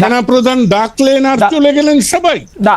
সেনা প্রধান ডাকলেন আর চলে গেলেন সবাই। না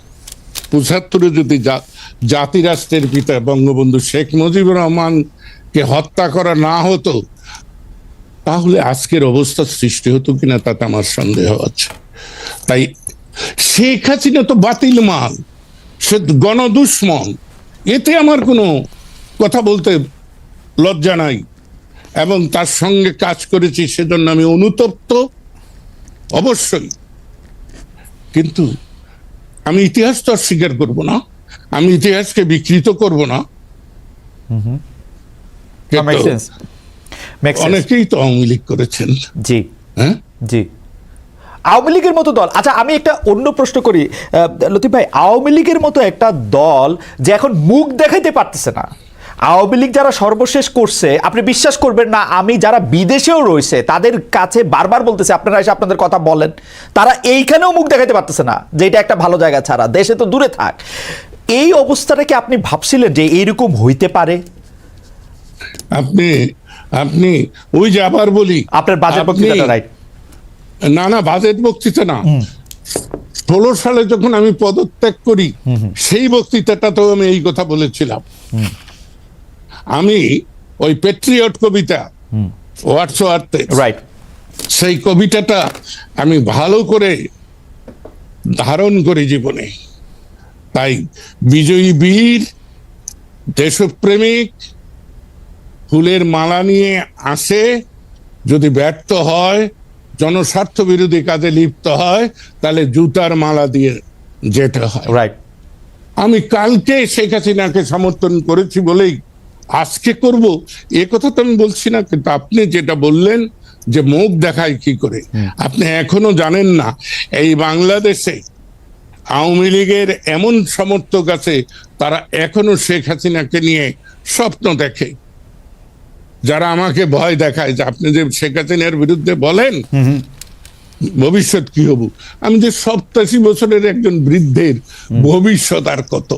পঁচাত্তরে যদি জা- জাতি রাষ্ট্রের পিতা বঙ্গবন্ধু শেখ মুজিবুর রহমানকে হত্যা করা না হতো, তাহলে আজকের অবস্থা সৃষ্টি হতো কিনা তাতে আমার সন্দেহ আছে। তাই শেখ হাসিনা তো বাতিল মাল সে গণদুশ্মন, এতে আমার কোনো কথা বলতে লজ্জা নাই। এবং তার সঙ্গে কাজ করেছি সেজন্য আমি অনুতপ্ত, অবশ্যই। কিন্তু আমি ইতিহাস তো আর স্বীকার করব না। আমি ইতিহাসকে বিকৃত করব না. অনেকেই তো আওয়ামী লীগ করেছেন। জি। হ্যাঁ? জি। আওয়ামী লীগের মতো দল। আচ্ছা আমি একটা অন্য প্রশ্ন করি। লতিফ ভাই আওয়ামী লীগের মতো একটা দল যে এখন মুখ দেখাইতে পারতেছে না। আওয়ামী লীগ যারা সর্বশেষ করছে আপনি বিশ্বাস করবেন না আমি যারা বিদেশেও রয়েছে তাদের কাছে বারবার বলতেছে আপনারা এসে আপনাদের কথা বলেন তারা এইখানেও মুখ দেখাইতে পারতেছে না যে এটা একটা ভালো জায়গা ছাড়া দেশে তো দূরে থাক। এই অবস্থাটাকে আপনি ভাবছিলেন যে এইরকম হইতে পারে? আপনি আপনি ওই যে আবার বলি আপনার বাজেট বক্তৃতাটা রাইট না না বাজেট বক্তৃতা না। ষোলো সালে যখন আমি পদত্যাগ করি সেই বক্তৃতাটাতেও আমি এই কথা বলেছিলাম। আমি ওই পেট্রিয়ট কবিতা ওয়াটসওয়ার্থে রাইট সেই কবিতাটা আমি ভালো করে ধারণ করি জীবনে। তাই বিজয়ী বীর দেশপ্রেমিক ফুলের মালা নিয়ে আসে যদি ব্যর্থ হয় জনস্বার্থ বিরোধী কাজে লিপ্ত হয় তাহলে জুতার মালা দিয়ে যেতে হয়। রাইট আমি কালকে শেখ হাসিনাকে সমর্থন করেছি বলেই আজকে করব এ কথা তো আমি বলছি না কিন্তু আপনি যেটা বললেন যে মুখ দেখায় কি করে আপনি এখনও জানেন না এই বাংলাদেশে আওয়ামী লীগের এমন সমর্থক আছে তারা এখনও শেখ হাসিনাকে নিয়ে স্বপ্ন দেখে। যারা আমাকে ভয় দেখায় যে আপনি যে শেখ হাসিনার বিরুদ্ধে বলেন ভবিষ্যৎ কি হব? আমি যে সপ্তাশি বছরের একজন বৃদ্ধের ভবিষ্যৎ আর কত?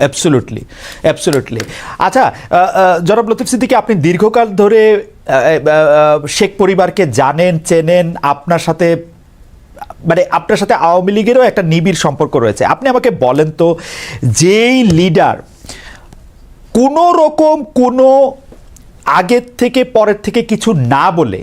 অ্যাবসোলুটলি অ্যাবসোলুটলি আচ্ছা জনাব লতিফ সিদ্দিকি, আপনি দীর্ঘকাল ধরে শেখ পরিবারকে জানেন, চেনেন, আপনার সাথে মানে আপনার সাথে আওয়ামী লীগেরও একটা নিবিড় সম্পর্ক রয়েছে। আপনি আমাকে বলেন তো, যেই লিডার কোনো রকম কোনো আগের থেকে পরের থেকে কিছু না বলে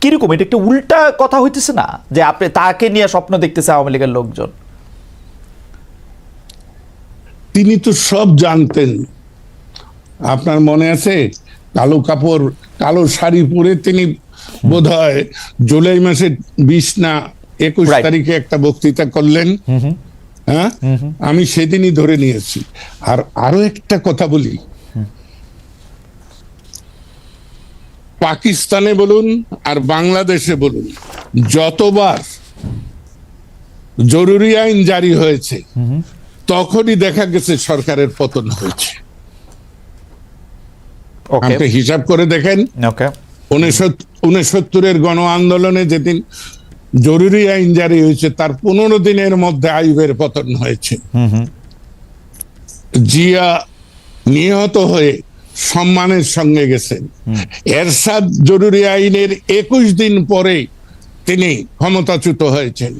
কীরকম? এটা একটা উল্টা কথা হইতেছে না যে আপনি তাকে নিয়ে স্বপ্ন দেখতেছে আওয়ামী লীগের লোকজন? তিনি তো সব জানতেন। আপনার মনে আছে? কালো কাপড় কালো শাড়ি পরে তিনি বোধ হয় জুলাই মাসে বিশ না একুশ তারিখে একটা বক্তৃতা করলেন। হ্যাঁ? আমি সেদিনই ধরে নিয়েছি। আর আরও একটা কথা বলি। পাকিস্তানে বলুন আর বাংলাদেশে বলুন যতবার জরুরি আইন জারি হয়েছে তখনই দেখা গেছে সরকারের পতন হয়েছে। আপনি হিসাব করে দেখেন উনসত্তরের গণ আন্দোলনে যেদিন জরুরি আইন জারি হয়েছে তার পনেরো দিনের মধ্যে আইবের পতন হয়েছে। জিয়া নিহত হয়ে সম্মানের সঙ্গে গেছেন। এরশাদ জরুরি আইনের একুশ দিন পরে তিনি ক্ষমতাচ্যুত হয়েছেন।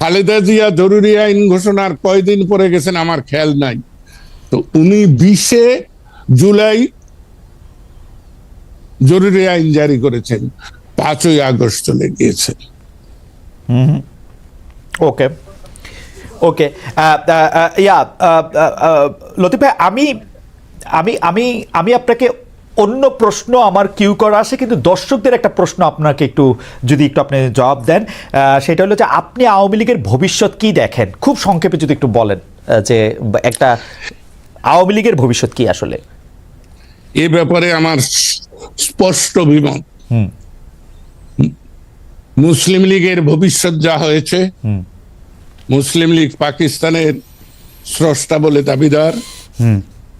খালেদা জিয়া জরুরি আইন ঘোষণার কয়দিন পরে গেছেন আমার খেয়াল নাই। তো উনি বিশে জুলাই জরুরি আইন জারি করেছেন পাঁচই আগস্ট চলে গিয়েছে। ওকে। ওকে। ইয়া লতিফ ভাই আমি আমি আমি আমি আপনাকে অন্য প্রশ্ন আমার কিউ করা আছে কিন্তু দর্শকদের একটা প্রশ্ন আপনাকে একটু যদি একটু আপনি জবাব দেন সেটা হলো যে আপনি আওয়ামী লীগের ভবিষ্যৎ কি দেখেন? খুব সংক্ষেপে যদি একটু বলেন যে একটা আওয়ামী লীগের ভবিষ্যৎ কি আসলে? এ ব্যাপারে আমার স্পষ্ট বিমত। মুসলিম লীগের ভবিষ্যৎ যা হয়েছে মুসলিম লীগ পাকিস্তানের স্রষ্টা বলে দাবিদার।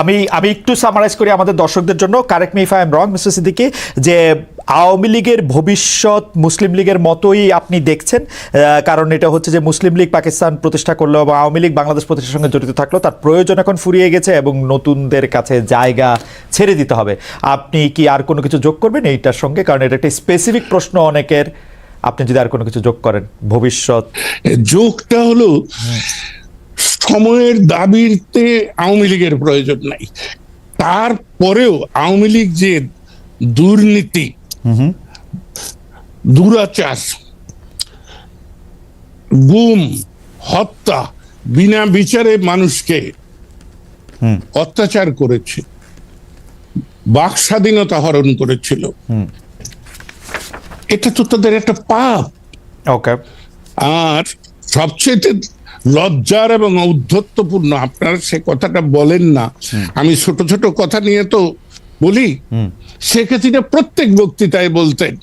আমি আমি একটু সামারাইজ করি আমাদের দর্শকদের জন্য। Correct me I am wrong mister Siddiqui যে আওয়ামী লীগের ভবিষ্যৎ মুসলিম লীগের মতোই আপনি দেখছেন কারণ এটা হচ্ছে যে মুসলিম লীগ পাকিস্তান প্রতিষ্ঠা করল বা আওয়ামী লীগ বাংলাদেশ প্রতিষ্ঠার সঙ্গে জড়িত থাকল, তার প্রয়োজন এখন ফুরিয়ে গেছে এবং নতুনদের কাছে জায়গা ছেড়ে দিতে হবে। আপনি কি আর কোনো কিছু যোগ করবেন এইটার সঙ্গে? কারণ এটা একটা স্পেসিফিক প্রশ্ন অনেকের। আপনি যদি আর কোনো কিছু যোগ করেন, ভবিষ্যৎ যোগটা হলো সময়ের দাবিতে আওয়ামী লীগের প্রয়োজন নাই। তারপরেও আওয়ামী লীগ যে দুর্নীতি দুরাচার গুম হত্যা বিনা বিচারে মানুষকে অত্যাচার করেছে বাক স্বাধীনতা হরণ করেছিল। এটা তো তাদের একটা পাপ। ওকে আর সবচেয়ে লজ্জার এবং ঔদ্ধত্যপূর্ণ। আপনারা সে কথাটা বলেন না। আমি ছোট ছোট কথা নিয়ে তো বলি। শেখ হাসিনা প্রত্যেক বক্তৃতায় বলতেন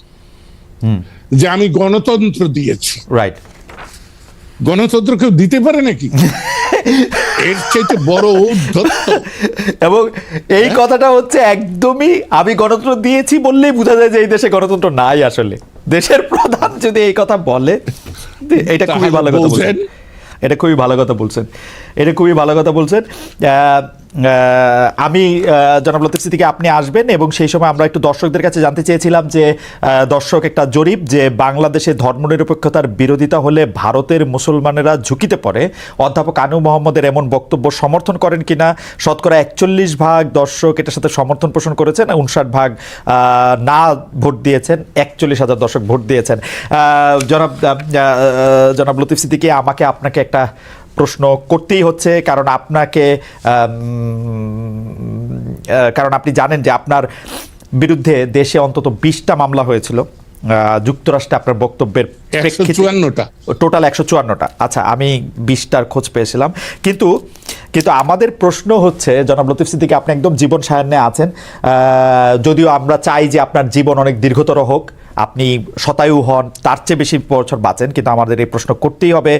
যে আমি গণতন্ত্র দিয়েছি। রাইট গণতন্ত্র কেউ দিতে পারে নাকি? এর চাইতে বড় ঔদ্ধত্য। এবং এই হ্যাঁ? কথাটা হচ্ছে একদমই আমি গণতন্ত্র দিয়েছি বললেই বোঝা যায় যে এই দেশে গণতন্ত্র নাই আসলে। দেশের প্রধান যদি এই কথা বলে এটা খুবই ভালো কথা বলছেন। এটা খুবই ভালো কথা বলছেন। এটা খুবই ভালো কথা বলছেন। আমি জনাব লতিফ সিদ্দিকী, আপনি আসবেন এবং সেই সময় আমরা একটু দর্শকদের কাছে জানতে চেয়েছিলাম যে দর্শক একটা জরিপ যে বাংলাদেশে ধর্মনিরপেক্ষতার বিরোধিতা হলে ভারতের মুসলমানেরা ঝুঁকিতে পড়ে। অধ্যাপক আনু মোহাম্মদের এমন বক্তব্য সমর্থন করেন কিনা? শতকরা একচল্লিশ ভাগ দর্শক এটার সাথে সমর্থন পোষণ করেছেন, উনষাট ভাগ না ভোট দিয়েছেন, একচল্লিশ হাজার দর্শক ভোট দিয়েছেন। জনাব জনাব লতিফ সিদ্দিকী, আমাকে আপনাকে একটা প্রশ্ন করতেই হচ্ছে কারণ আপনাকে কারণ আপনি জানেন যে আপনার বিরুদ্ধে দেশে অন্তত বিশটা মামলা হয়েছিল। যুক্তরাষ্ট্রে আপনার বক্তব্যের চুয়ান্নটা। টোটাল একশো চুয়ান্নটা। আচ্ছা আমি বিশটার খোঁজ পেয়েছিলাম। কিন্তু কিন্তু আমাদের প্রশ্ন হচ্ছে জনাব লতিফ সিদ্দিকী আপনি একদম জীবন সায়ান্নে আছেন। যদিও আমরা চাই যে আপনার জীবন অনেক দীর্ঘতর হোক আপনি শতায়ু হন, তার চেয়ে বেশি বছর বাঁচেন, কিন্তু আমাদের এই প্রশ্ন করতেই হবে।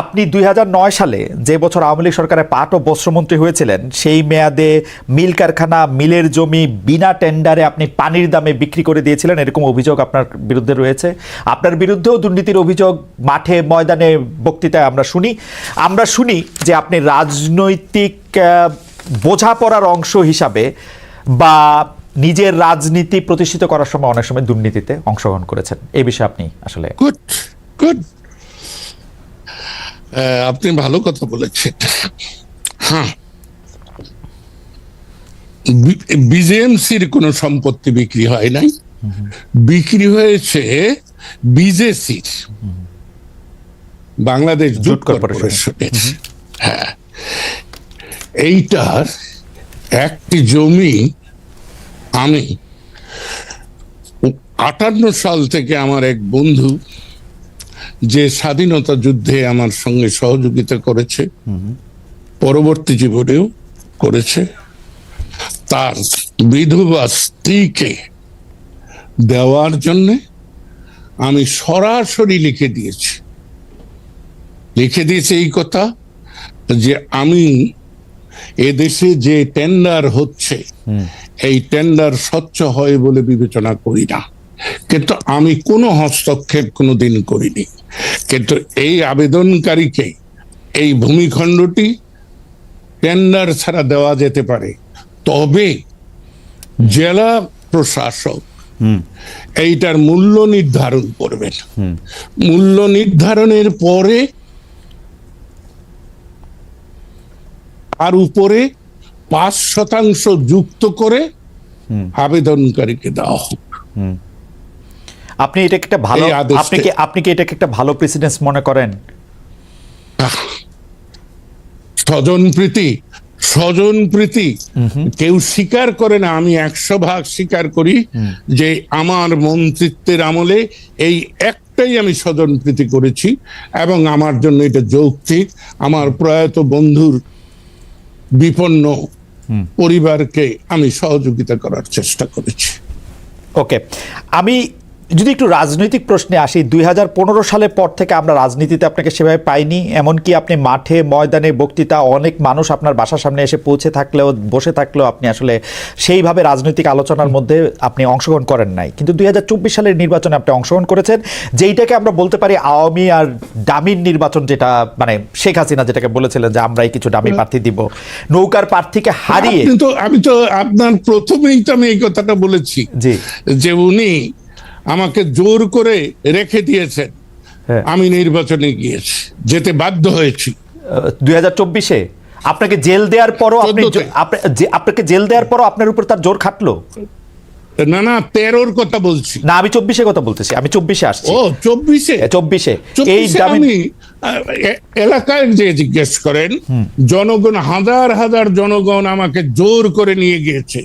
আপনি দুই হাজার নয় সালে যে বছর আওয়ামী লীগ সরকারের পাট ও বস্ত্রমন্ত্রী হয়েছিলেন, সেই মেয়াদে মিল কারখানা, মিলের জমি বিনা টেন্ডারে আপনি পানির দামে বিক্রি করে দিয়েছিলেন, এরকম অভিযোগ আপনার বিরুদ্ধে রয়েছে। আপনার বিরুদ্ধেও দুর্নীতির অভিযোগ মাঠে, ময়দানে বক্তৃতায় আমরা শুনি। আমরা শুনি যে আপনি রাজনৈতিক বোঝাপড়ার অংশ হিসাবে বা নিজের রাজনীতি প্রতিষ্ঠিত করার সময় অনেক সময় দুর্নীতিতে অংশগ্রহণ করেছেন। এই বিষয়ে আপনি আসলে গুড গুড আপনি ভালো কথা বলেছেন। হ্যাঁ। বিজেএমসির কোনো সম্পত্তি বিক্রি হয় নাই। বিক্রি হয়েছে বিজেসির। Bangladesh jute corporation. কর্পোরেশনের। হ্যাঁ। এইটার একটি জমি আমি। আটান্ন সাল থেকে আমার এক বন্ধু যে স্বাধীনতা যুদ্ধে আমার সঙ্গে সহযোগিতা করেছে, পরবর্তী জীবনেও করেছে, তার বিধবা স্ত্রীকে দেওয়ার জন্যে আমি সরাসরি লিখে দিয়েছি। লিখে দিয়েছি এই কথা যে আমি এদেশে যে টেন্ডার হচ্ছে এই টেন্ডার স্বচ্ছ হয় বলে বিবেচনা করি না। কিন্তু আমি কোনো হস্তক্ষেপ কোনোদিন করিনি। কিন্তু এই আবেদনকারীকে এই ভূমিখণ্ডটি টেন্ডার ছাড়া দেওয়া যেতে পারে। তবে জেলা প্রশাসক এইটার মূল্য নির্ধারণ করবেন। মূল্য নির্ধারণের পরে তার উপরে পাঁচ শতাংশ যুক্ত করে আবেদনকারীকে দেওয়া হোক। আপনি এটাকে একটা ভালো আপনি কি আপনি কি এটাকে একটা ভালো প্রেসিডেন্স মনে করেন? স্বজন প্রীতি স্বজন প্রীতি কেউ স্বীকার করে না আমি একশো ভাগ স্বীকার করি যে আমার মন্ত্রিত্বের আমলে এই একটাই আমি স্বজন প্রীতি করেছি এবং আমার জন্য এটা যৌক্তিক। আমার প্রয়াত বন্ধুর বিপন্ন পরিবারকে আমি সহযোগিতা করার চেষ্টা করেছি। ওকে। আমি যদি একটু রাজনৈতিক প্রশ্নে আসি দুই হাজার পনেরো সালের পর থেকে আমরা রাজনীতিতে আপনাকে সেভাবে পাইনি এমনকি আপনি মাঠে ময়দানে বক্তৃতা অনেক মানুষ আপনার বাসার সামনে এসে পৌঁছে থাকলেও বসে থাকলেও আপনি আসলে সেইভাবে রাজনৈতিক আলোচনার মধ্যে আপনি অংশগ্রহণ করেন নাই। কিন্তু দুই সালের নির্বাচনে আপনি অংশগ্রহণ করেছেন যেইটাকে আমরা বলতে পারি আওয়ামী আর ডামির নির্বাচন যেটা মানে শেখ হাসিনা যেটাকে বলেছিলেন যে আমরাই কিছু ডামি প্রার্থী দিব। নৌকার প্রার্থীকে হারিয়ে কিন্তু আমি তো আপনার প্রথমেই তো আমি এই কথাটা বলেছি জি। যে উনি আমাকে জোর করে রেখে দিয়েছেন। হ্যাঁ। আমি নির্বাচনে গিয়েছি যেতে বাধ্য হয়েছি। দুই হাজার চব্বিশে আপনাকে জেল দেওয়ার পরও আপনি আপনাকে জেল দেওয়ার পরও আপনার উপর তার জোর খাটলো? না না তেরোর কথা বলছি। না আমি চব্বিশে কথা বলতেছি আমি চব্বিশে আসছি। ও চব্বিশে? চব্বিশে। এই আমি এলাকায় যে জিজ্ঞেস করেন জনগণ হাজার হাজার জনগণ আমাকে জোর করে নিয়ে গিয়েছে।